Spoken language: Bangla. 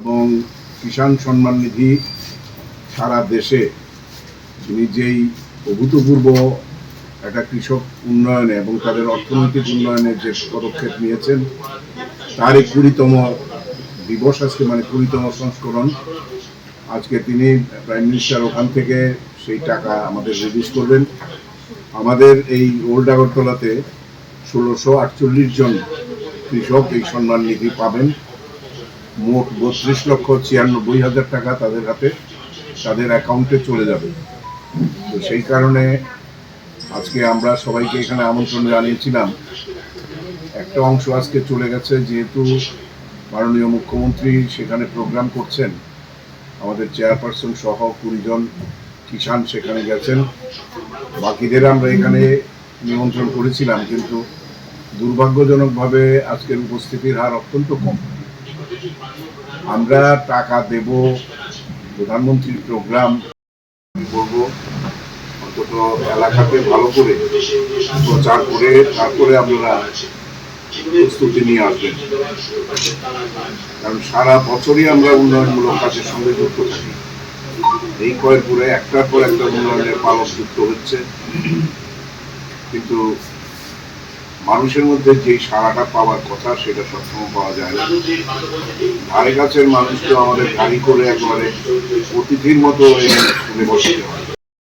এবং কিষাণ সম্মান নিধি সারা দেশে তিনি যেই অভূতপূর্ব একটা কৃষক উন্নয়নে এবং তাদের অর্থনৈতিক উন্নয়নে যে পদক্ষেপ নিয়েছেন তারই কুড়িতম দিবস আজকে মানে কুড়িতম সংস্করণ। আজকে তিনি প্রাইম মিনিস্টার ওখান থেকে সেই টাকা আমাদের রিলিজ করবেন। আমাদের এই ওল্ড আগরতলাতে ষোলোশো আটচল্লিশ জন কৃষক এই সম্মান নিধি পাবেন। মোট বত্রিশ লক্ষ ছিয়ানব্বই হাজার টাকা তাদের হাতে, তাদের অ্যাকাউন্টে চলে যাবে। তো সেই কারণে আজকে আমরা সবাইকে এখানে আমন্ত্রণ জানিয়েছিলাম। একটা অংশ আজকে চলে গেছে, যেহেতু মাননীয় মুখ্যমন্ত্রী সেখানে প্রোগ্রাম করছেন। আমাদের চেয়ারপারসন সহ কুড়িজন কিষাণ সেখানে গেছেন। বাকিদের আমরা এখানে নিমন্ত্রণ করেছিলাম, কিন্তু দুর্ভাগ্যজনকভাবে আজকের উপস্থিতির হার অত্যন্ত কম। আমরা টাকা দেব, প্রধানমন্ত্রীর প্রোগ্রাম করব। অন্তত এলাকাতে ভালো করে প্রচার করে তারপরে আপনারা প্রস্তুতি নিয়ে আসবেন। কারণ সারা বছরই আমরা উন্নয়নমূলক কাজের সঙ্গে যুক্ত থাকি। এই কয়েকপুরে একটার পর একটা উন্নয়নের পালক যুক্ত হচ্ছে। কিন্তু মানুষের মধ্যে যে সারাটা পাওয়ার কথা সেটা সবসময় পাওয়া যায় না। ধারে কাছের মানুষ তো আমাদের গাড়ি করে একবারে অতিথির মতো এখানে বসতে হয়।